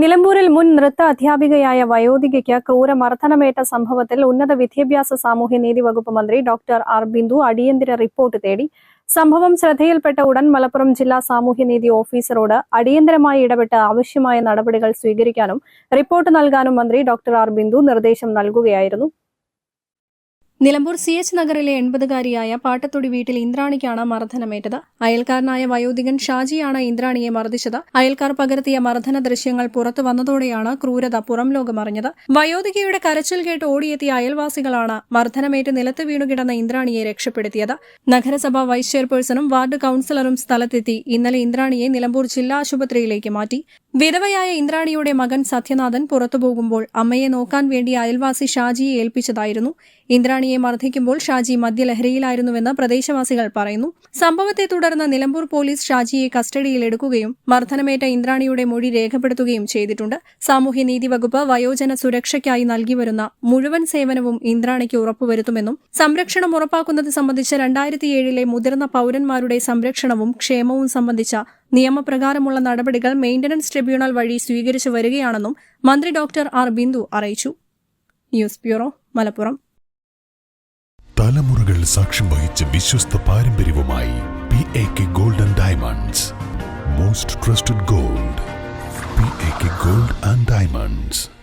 നിലമ്പൂരിൽ മുൻ നൃത്ത അധ്യാപികയായ വയോധികയ്ക്ക് ക്രൂരമർദ്ദനമേറ്റ സംഭവത്തിൽ ഉന്നത വിദ്യാഭ്യാസ സാമൂഹ്യനീതി വകുപ്പ് മന്ത്രി ഡോക്ടർ ആർ ബിന്ദു അടിയന്തര റിപ്പോർട്ട് തേടി. സംഭവം ശ്രദ്ധയിൽപ്പെട്ട ഉടൻ മലപ്പുറം ജില്ലാ സാമൂഹ്യനീതി ഓഫീസറോട് അടിയന്തരമായി ഇടപെട്ട് ആവശ്യമായ നടപടികൾ സ്വീകരിക്കാനും റിപ്പോർട്ട് നൽകാനും മന്ത്രി ഡോക്ടർ ആർ ബിന്ദു നിർദ്ദേശം നൽകുകയായിരുന്നു. നിലമ്പൂർ സി എച്ച് നഗറിലെ എൺപതുകാരിയായ പാട്ടത്തൊടി വീട്ടിൽ ഇന്ദ്രാണിക്കാണ് മർദ്ദനമേറ്റത്. അയൽക്കാരനായ വയോധികൻ ഷാജിയാണ് ഇന്ദ്രാണിയെ മർദ്ദിച്ചത്. അയൽക്കാർ പകർത്തിയ മർദ്ദന ദൃശ്യങ്ങൾ പുറത്തു വന്നതോടെയാണ് ക്രൂരത പുറം ലോകമറിഞ്ഞത്. വയോധികയുടെ കരച്ചിൽ കേട്ട് ഓടിയെത്തിയ അയൽവാസികളാണ് മർദ്ദനമേറ്റ് നിലത്ത് വീണുകിടന്ന ഇന്ദ്രാണിയെ രക്ഷപ്പെടുത്തിയത്. നഗരസഭാ വൈസ് ചെയർപേഴ്സണും വാർഡ് കൌൺസിലറും സ്ഥലത്തെത്തി. ഇന്നലെ ഇന്ദ്രാണിയെ നിലമ്പൂർ ജില്ലാ ആശുപത്രിയിലേക്ക് മാറ്റി. വിധവയായ ഇന്ദ്രാണിയുടെ മകൻ സത്യനാഥൻ പുറത്തുപോകുമ്പോൾ അമ്മയെ നോക്കാൻ വേണ്ടി അയൽവാസി ഷാജിയെ ഏൽപ്പിച്ചതായിരുന്നു. ഇന്ദ്രാണിയെ മർദ്ദിക്കുമ്പോൾ ഷാജി മദ്യലഹരിയിലായിരുന്നുവെന്ന് പ്രദേശവാസികൾ പറയുന്നു. സംഭവത്തെ തുടർന്ന് നിലമ്പൂർ പോലീസ് ഷാജിയെ കസ്റ്റഡിയിലെടുക്കുകയും മർദ്ദനമേറ്റ ഇന്ദ്രാണിയുടെ മൊഴി രേഖപ്പെടുത്തുകയും ചെയ്തിട്ടുണ്ട്. സാമൂഹ്യനീതി വകുപ്പ് വയോജന സുരക്ഷയ്ക്കായി നൽകിവരുന്ന മുഴുവൻ സേവനവും ഇന്ദ്രാണിക്ക് ഉറപ്പുവരുത്തുമെന്നും സംരക്ഷണം ഉറപ്പാക്കുന്നത് സംബന്ധിച്ച് രണ്ടായിരത്തിയേഴിലെ മുതിർന്ന പൌരന്മാരുടെ സംരക്ഷണവും ക്ഷേമവും സംബന്ധിച്ച നിയമപ്രകാരമുള്ള നടപടികൾ മെയിന്റനൻസ് ട്രിബ്യൂണൽ വഴി സ്വീകരിച്ചു വരികയാണെന്നും മന്ത്രി ഡോക്ടർ ആർ ബിന്ദു അറിയിച്ചു. News bureau Malappuram. തലമുറകൾ സാക്ഷ്യം വഹിച്ച വിശ്വസ്ത പാരമ്പര്യവുമായി P A K golden diamonds. Most trusted gold. P A K gold and diamonds.